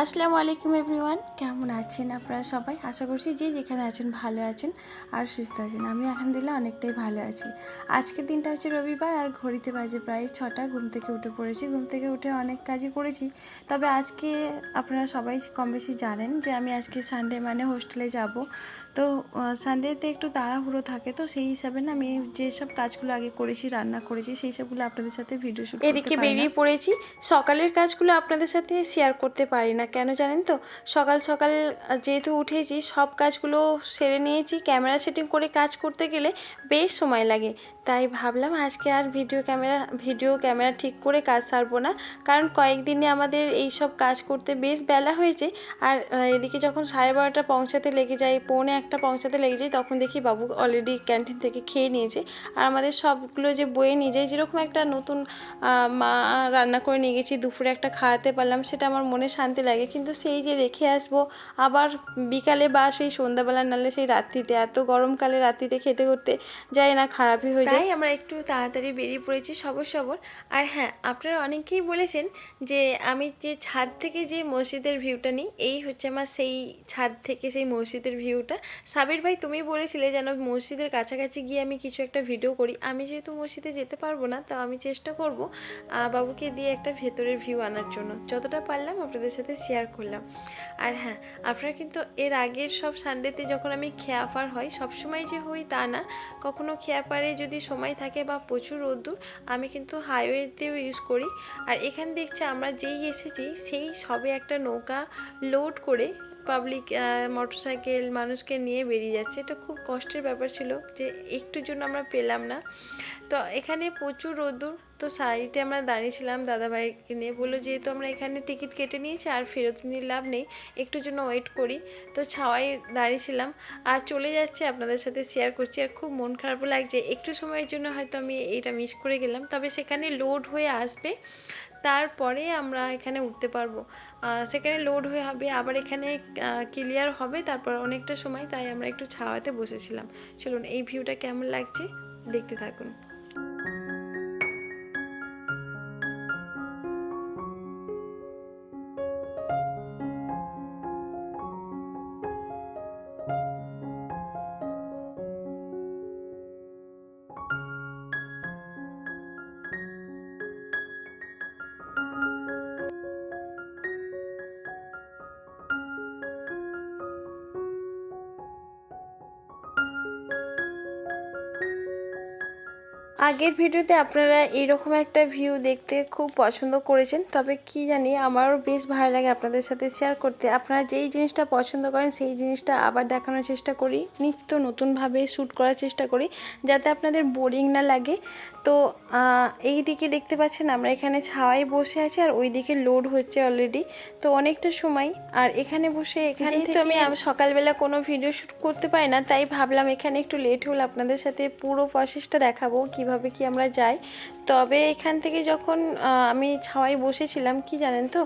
আসসালামু আলাইকুম এভরিওয়ান। কেমন আছেন আপনারা সবাই? আশা করছি যে যেখানে আছেন ভালো আছেন আর সুস্থ আছেন। আমি আলহামদুলিল্লাহ অনেকটাই ভালো আছি। আজকের দিনটা হচ্ছে রবিবার আর ঘড়িতে বাজে প্রায় ছটা। ঘুম থেকে উঠে পড়েছি। ঘুম থেকে উঠে অনেক কাজই করেছি। তবে আজকে আপনারা সবাই কম বেশি জানেন যে আমি আজকে সানডে মানে হোস্টেলে যাব। তো সানডেতে একটু তাড়াহুড়ো থাকে তো সেই হিসাবে না আমি যেসব কাজগুলো আগে করেছি রান্না করেছি সেই সবগুলো আপনাদের সাথে ভিডিও শুট এদিকে বেরিয়ে পড়েছি। সকালের কাজগুলো আপনাদের সাথে শেয়ার করতে পারি না কেন জানেন তো? সকাল সকাল যেহেতু উঠেছি সব কাজগুলো সেরে নিয়েছি। ক্যামেরা সেটিং করে কাজ করতে গেলে বেশ সময় লাগে। তাই ভাবলাম আজকে আর ভিডিও ক্যামেরা ভিডিও ক্যামেরা ঠিক করে কাজ সারবো না। কারণ কয়েকদিনে আমাদের এই সব কাজ করতে বেশ বেলা হয়েছে। আর এদিকে যখন সাড়ে বারোটা পৌঁছাতে লেগে যায়, পৌনে একটা পৌঁছাতে লেগে যায়, তখন দেখি বাবু অলরেডি ক্যান্টিন থেকে খেয়ে নিয়েছে। আর আমাদের সবগুলো যে বয়ে নিয়ে যায়, যেরকম একটা নতুন মা রান্না করে নিয়ে গেছি, দুপুরে একটা খাওয়াতে পারলাম, সেটা আমার মনে শান্তি লাগে। কিন্তু সেই যে রেখে আসব, আবার বিকালে বা সেই সন্ধ্যাবেলা নালে সেই রাত্রিতে, এত গরমকালে রাত্রিতে খেতে করতে যাই না, খারাপই হয়ে যায় তাই আমরা একটু তাড়াতাড়ি বেরিয়ে পড়েছি সবর সবর। আর হ্যাঁ আপনারা অনেকেই বলেছেন যে আমি যে ছাদ থেকে যে মসজিদের ভিউটা নিই এই হচ্ছে আমার সেই ছাদ থেকে সেই মসজিদের ভিউটা সাবির ভাই তুমি বলেছিলে যেন মসজিদের কাছাকাছি গিয়ে আমি কিছু একটা ভিডিও করি। আমি যেহেতু মসজিদে যেতে পারব না তো আমি চেষ্টা করব বাবুকে দিয়ে একটা ভেতরের ভিউ আনার জন্য। যতটা পারলাম আপনাদের সাথে শেয়ার করলাম। আর হ্যাঁ আপনারা কিন্তু এর আগের সব সানডেতে যখন আমি খেয়াপার হয় সবসময় যে হই তা না। কখনো খেয়াপারে যদি সময় থাকে বা প্রচুর রোদ্দুর, আমি কিন্তু হাইওয়েতেও ইউজ করি। আর এখানে দেখছি আমরা যেই এসেছি, সেই সবে একটা নৌকা লোড করে পাবলিক মোটরসাইকেল মানুষকে নিয়ে বেরিয়ে যাচ্ছে। এটা খুব কষ্টের ব্যাপার ছিল যে একটু জন্য আমরা পেলাম না। তো এখানে প্রচুর রোদ্দুর। তো সাইডে আমরা দাঁড়িয়েছিলাম দাদাভাইকে নিয়ে। বলল, যেহেতু আমরা এখানে টিকিট কেটে নিয়েছি, আর ফেরত নিয়ে লাভ নেই, একটুর জন্য ওয়েট করি। তো ছাওয়াই দাঁড়িয়েছিলাম। আর চলে যাচ্ছে, আপনাদের সাথে শেয়ার করছি। আর খুব মন খারাপ লাগছে। একটু সময়ের জন্য হয়তো আমি এটা মিস করে গেলাম। তবে সেখানে লোড হয়ে আসবে। তারপরে আমরা এখানে উঠতে পারব। সেখানে লোড হয়ে হবে, আবার এখানে ক্লিয়ার হবে, তারপর অনেকটা সময়, তাই আমরা একটু ছাওয়াতে বসেছিলাম। চলুন, এই ভিউটা কেমন লাগছে, দেখতে থাকুন। আগের ভিডিওতে আপনারা এরকম একটা ভিউ দেখতে খুব পছন্দ করেছেন তবে কি জানি আমারও বেশ ভালো লাগে আপনাদের সাথে শেয়ার করতে। আপনারা যেই জিনিসটা পছন্দ করেন সেই জিনিসটা আবার দেখানোর চেষ্টা করি নিত্য নতুনভাবে শ্যুট করার চেষ্টা করি যাতে আপনাদের বোরিং না লাগে। তো এই দিকে দেখতে পাচ্ছেন আমরা এখানে ছাওয়ায় বসে আছি আর ওই দিকে লোড হচ্ছে অলরেডি তো অনেকটা সময় আর এখানে বসে এখানে যেহেতু আমি সকালবেলা কোনো ভিডিও শ্যুট করতে পারি না তাই ভাবলাম এখানে একটু লেট হলে আপনাদের সাথে পুরো প্রসেসটা দেখাবো কীভাবে কি আমরা যাই। তবে এখান থেকে যখন আমি ছাওয়ায় বসেছিলাম, কি জানেন তো?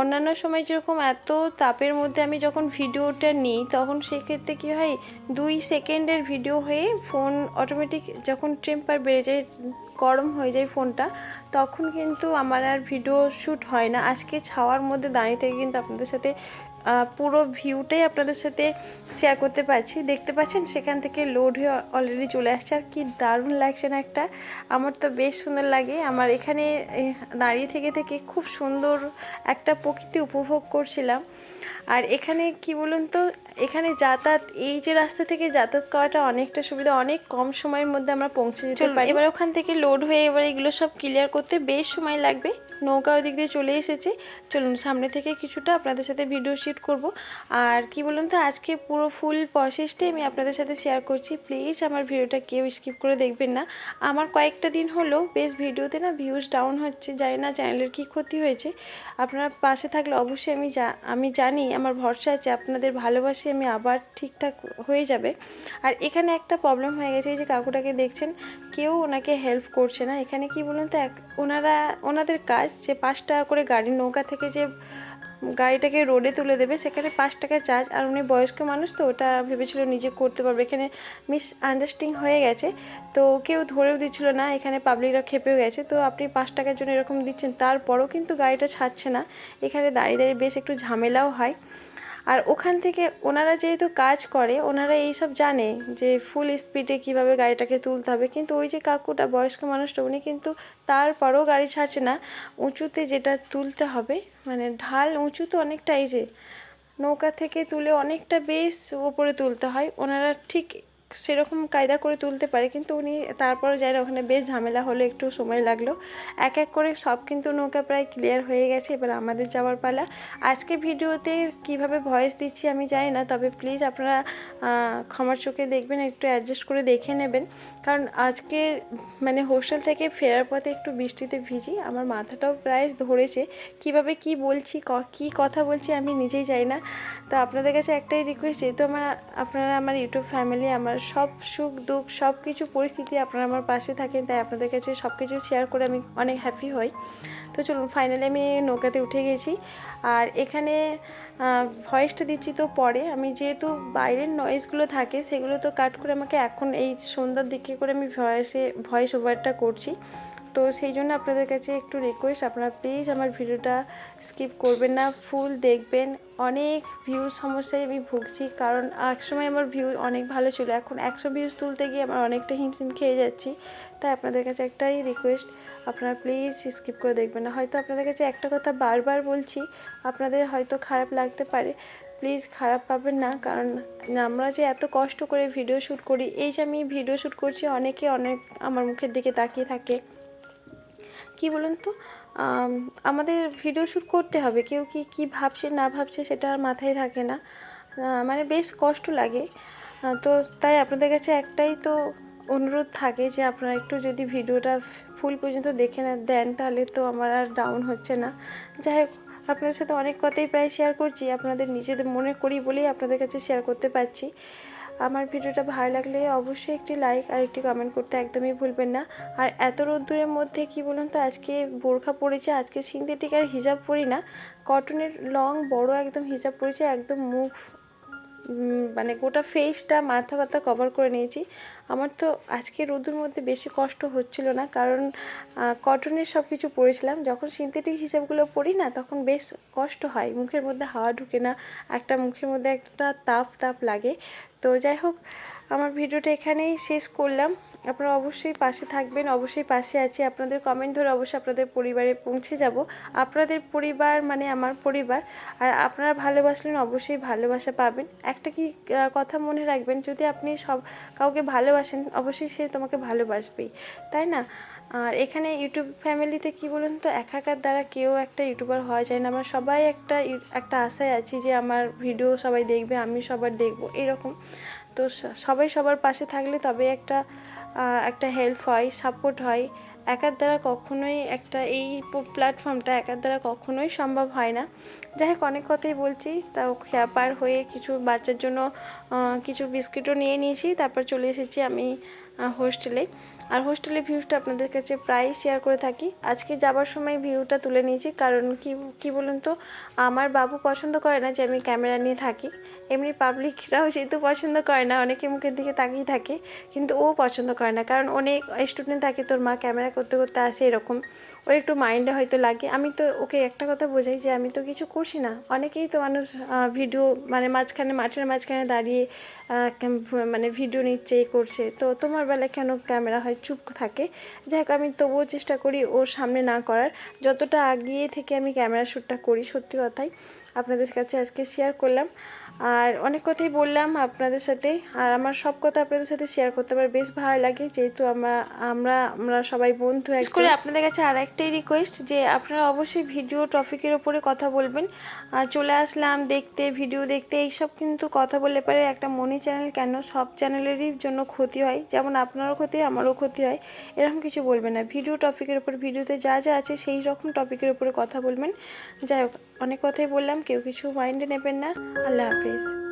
অন্যান্য সময় যেরকম এত তাপের মধ্যে আমি যখন ভিডিওটা নিই, তখন সেক্ষেত্রে কি হয়, দুই সেকেন্ডের ভিডিও হয়ে ফোন অটোমেটিক যখন টেম্পার বেড়ে যায়, গরম হয়ে যায় ফোনটা, তখন কিন্তু আমার আর ভিডিও শ্যুট হয় না। আজকে ছাওয়ার মধ্যে দাঁড়িয়ে থেকে কিন্তু আপনাদের সাথে পুরো ভিউটাই আপনাদের সাথে শেয়ার করতে পারছি। দেখতে পাচ্ছেন সেখান থেকে লোড হয়ে অলরেডি চলে আসছে। আর কি দারুণ লাগছে না একটা? আমার তো বেশ সুন্দর লাগে। আমার এখানে দাঁড়িয়ে থেকে থেকে খুব সুন্দর একটা প্রকৃতি উপভোগ করছিলাম। আর এখানে কি বলুন তো এখানে যাতায়াত এই যে রাস্তা থেকে যাতায়াত করাটা অনেকটা সুবিধা অনেক কম সময়ের মধ্যে আমরা পৌঁছে যেতে পারি। এবার ওখান থেকে লোড হয়ে এবার এগুলো সব ক্লিয়ার করতে বেশ সময় লাগবে। নৌকা ওদিক দিয়ে চলে এসেছে। চলুন, সামনে থেকে কিছুটা আপনাদের সাথে ভিডিও শ্যুট করব। আর কি বলুন তো, আজকে পুরো ফুল প্রসেসটাই আমি আপনাদের সাথে শেয়ার করছি। প্লিজ আমার ভিডিওটা কেউ স্কিপ করে দেখবেন না। আমার কয়েকটা দিন হলো, বেশ ভিডিওতে না ভিউজ ডাউন হচ্ছে। জানি না চ্যানেলের কি ক্ষতি হয়েছে। আপনার পাশে থাকলে অবশ্যই আমি আমি জানি, আমার ভরসা আছে, আপনাদের ভালোবাসে আমি আবার ঠিকঠাক হয়ে যাবে। আর এখানে একটা প্রবলেম হয়ে গেছে, এই যে কাকুটাকে দেখছেন, কেউ ওনাকে হেল্প করছে না। এখানে কি বলুন তো, এক, ওনারা, ওনাদের কাজ যে পাঁচ টাকা করে গাড়ি নৌকা থেকে যে গাড়িটাকে রোডে তুলে দেবে, সেখানে পাঁচ টাকা চার্জ। আর উনি বয়স্ক মানুষ তো, ওটা ভেবেছিল নিজে করতে পারবে। এখানে মিস আন্ডারস্ট্যান্ডিং হয়ে গেছে। তো কেউ ধরেও দিচ্ছিল না, এখানে পাবলিকরা খেপেও গেছে। তো আপনি পাঁচ টাকার জন্য এরকম দিচ্ছেন, তারপরও কিন্তু গাড়িটা ছাড়ছে না। এখানে দাঁড়িয়ে দাঁড়িয়ে বেশ একটু ঝামেলাও হয়। আর ওখান থেকে ওনারা যেহেতু কাজ করে, ওনারা এইসব জানে যে ফুল স্পিডে কীভাবে গাড়িটাকে তুলতে হবে। কিন্তু ওই যে কাকুটা, বয়স্ক মানুষটা, উনি কিন্তু তারপরেও গাড়ি ছাড়ছে না। উঁচুতে যেটা তুলতে হবে মানে ঢাল উঁচু তো অনেকটাই যে নৌকা থেকে তুলে অনেকটা বেশ ওপরে তুলতে হয়। ওনারা ঠিক সেরকম কায়দা করে তুলতে পারে, কিন্তু উনি তারপরে যাই ওখানে বেশ ঝামেলা হলো, একটু সময় লাগল। এক এক করে সব কিন্তু নৌকা প্রায় ক্লিয়ার হয়ে গেছে, এবার আমাদের যাওয়ার পালা। আজকে ভিডিওতে কীভাবে ভয়েস দিচ্ছি আমি জানি না, তবে প্লিজ আপনারা ক্ষমার চোখে দেখবেন, একটু অ্যাডজাস্ট করে দেখে নেবেন। কারণ আজকে মানে হোস্টেল থেকে ফেরার পথে একটু বৃষ্টিতে ভিজি, আমার মাথাটাও প্রায় ধরেছে। কীভাবে কি বলছি, ক- কথা বলছি আমি নিজেই জানি না। তো আপনাদের কাছে একটাই রিকোয়েস্ট যেহেতু আমার, আপনারা আমার ইউটিউব ফ্যামিলি আমার সব সুখ, দুঃখ সব কিছু পরিস্থিতি আপনারা আমার পাশে থাকেন, তাই আপনাদের কাছে সব কিছু শেয়ার করে আমি অনেক হ্যাপি হই। তো চলুন ফাইনালি আমি নৌকাতে উঠে গেছি। আর এখানে ভয়েসটা দিচ্ছি তো পরে। আমি যেহেতু বাইরের নয়েজগুলো থাকে, সেগুলো তো কাট করে আমাকে এখন এই সন্ধ্যার দিকে করে আমি ভয়েসে ভয়েস ওভারটা করছি। তো সেই জন্য আপনাদের কাছে একটু রিকোয়েস্ট আপনারা প্লিজ আমার ভিডিওটা স্কিপ করবেন না ফুল দেখবেন। অনেক ভিউজ সমস্যায় আমি ভুগছি, কারণ একসময় আমার ভিউ অনেক ভালো ছিল, এখন একশো ভিউজ তুলতে গিয়ে আমার অনেকটা হিমশিম খেয়ে যাচ্ছি, তাই আপনাদের কাছে একটাই রিকোয়েস্ট আপনারা প্লিজ স্কিপ করে দেখবেন না। হয়তো আপনাদের কাছে একটা কথা বারবার বলছি, আপনাদের হয়তো খারাপ লাগতে পারে প্লিজ খারাপ পাবেন না, কারণ আমরা যে এত কষ্ট করে ভিডিও শ্যুট করি, এই যে আমি ভিডিও শ্যুট করছি, অনেকে অনেক আমার মুখের দিকে তাকিয়ে থাকে। কি বলুন তো? আমাদের ভিডিও শ্যুট করতে হবে। কেউ কি কি ভাবছে, না ভাবছে সেটা আর মাথায় থাকে না। মানে বেশ কষ্ট লাগে। তো তাই আপনাদের কাছে একটাই তো অনুরোধ থাকে যে আপনারা একটু যদি ভিডিওটা ফুল পর্যন্ত দেখে না, দেন তাহলে তো আমার আর ডাউন হচ্ছে না। যাই হোক, আপনাদের সাথে অনেক কথাই প্রায় শেয়ার করছি। আপনাদের নিজেদের মনে করি বলেই আপনাদের কাছে শেয়ার করতে পারছি। আমার ভিডিওটা ভালো লাগলে অবশ্যই একটি লাইক আর একটি কমেন্ট করতে একদমই ভুলবেন না। আর এত রোদ্দুরের মধ্যে কি বলুন তো, আজকে বোরখা পরেছে, আজকে সিনথেটিক আর হিজাব পরি না। কটনের লং বড় একদম হিজাব পরেছে, একদম মুখ মানে গোটা ফেসটা মাথা ব্যথা কভার করে নিয়েছি। আমার তো আজকে রোদুর মধ্যে বেশি কষ্ট হচ্ছিল না, কারণ কটনের সব কিছু পরেছিলাম। যখন সিনথেটিক হিসাবগুলো পরি না, তখন বেশ কষ্ট হয়। মুখের মধ্যে হাওয়া ঢুকে না, একটা মুখের মধ্যে একটা তাপ তাপ লাগে। তো যাই হোক, আমার ভিডিওটা এখানেই শেষ করলাম। আপনারা অবশ্যই পাশে থাকবেন, অবশ্যই পাশে আছি। আপনাদের কমেন্ট ধরে অবশ্যই আপনাদের পরিবারে পৌঁছে যাব। আপনাদের পরিবার মানে আমার পরিবার। আর আপনারা ভালোবাসলেন, অবশ্যই ভালোবাসা পাবেন। একটা কি কথা মনে রাখবেন, যদি আপনি সব কাউকে ভালোবাসেন, অবশ্যই সে তোমাকে ভালোবাসবেই। তাই না? আর এখানে ইউটিউব ফ্যামিলিতে কি বলুন তো, একাকার দ্বারা কেউ একটা ইউটিউবার হওয়া যায় না। আমরা সবাই একটা একটা আশায় আছি যে আমার ভিডিও সবাই দেখবে, আমি সবার দেখব এরকম। তো সবাই সবার পাশে থাকলে তবে একটা একটা হেল্প হয় সাপোর্ট হয়। একার দ্বারা কখনোই একটা এই প্ল্যাটফর্মটা একার দ্বারা কখনোই সম্ভব হয় না। যাই হোক, অনেক কথাই বলছি। তাও খেয়াপার হয়ে কিছু বাচ্চার জন্য কিছু বিস্কিটও নিয়ে নিয়েছি। তারপর চলে এসেছি আমি হোস্টেলে আর হোস্টেলের ভিউটা আপনাদের কাছে প্রায় শেয়ার করে থাকি। আজকে যাবার সময় ভিউটা তুলে নিয়েছি, কারণ কি কি বলুন তো, আমার বাবু পছন্দ করে না যে আমি ক্যামেরা নিয়ে থাকি। এমনি পাবলিকরাও যেহেতু পছন্দ করে না, অনেকে মুখের দিকে তাকিয়ে থাকে, কিন্তু ও পছন্দ করে না। কারণ অনেক স্টুডেন্ট থাকে, তোর মা ক্যামেরা করতে করতে আসে এরকম, ওর একটু মাইন্ডে হয়তো লাগে। আমি তো ওকে একটা কথা বোঝাই যে, আমি তো কিছু করছি না। অনেকেই তো মানুষ ভিডিও মানে মাঝখানে, মাঠের মাঝখানে দাঁড়িয়ে মানে ভিডিও নিচ্ছে করছে। তো তোমার বেলায় কেন ক্যামেরা হয়, চুপ থাকে? যাই হোক, আমি তবুও চেষ্টা করি ওর সামনে না করার। যতটা আগিয়ে থেকে আমি ক্যামেরা শ্যুটটা করি, সত্যি কথাই। আপনাদের কাছে আজকে শেয়ার করলাম। আর অনেক কথাই বললাম আপনাদের সাথে। আর আমার সব কথা আপনাদের সাথে শেয়ার করতে আমার বেশ ভালো লাগে, যেহেতু আমরা আমরা আমরা সবাই বন্ধু এক করে আপনাদের কাছে আর একটাই রিকোয়েস্ট যে, আপনারা অবশ্যই ভিডিও টপিকের ওপরে কথা বলবেন। আর চলে আসলাম দেখতে ভিডিও দেখতে। এইসব কিন্তু কথা বললে পারে একটা মনি চ্যানেল কেন? সব চ্যানেলেরই জন্য ক্ষতি হয়। যেমন আপনারও ক্ষতি, আমারও ক্ষতি হয়। এরকম কিছু বলবেন না। ভিডিও টপিকের উপর ভিডিওতে যা যা আছে, সেই রকম টপিকের উপরে কথা বলবেন। যাই হোক অনেক কথাই বললাম কেউ কিছু মাইন্ডে নেবেন না। আল্লাহ হাফিজ।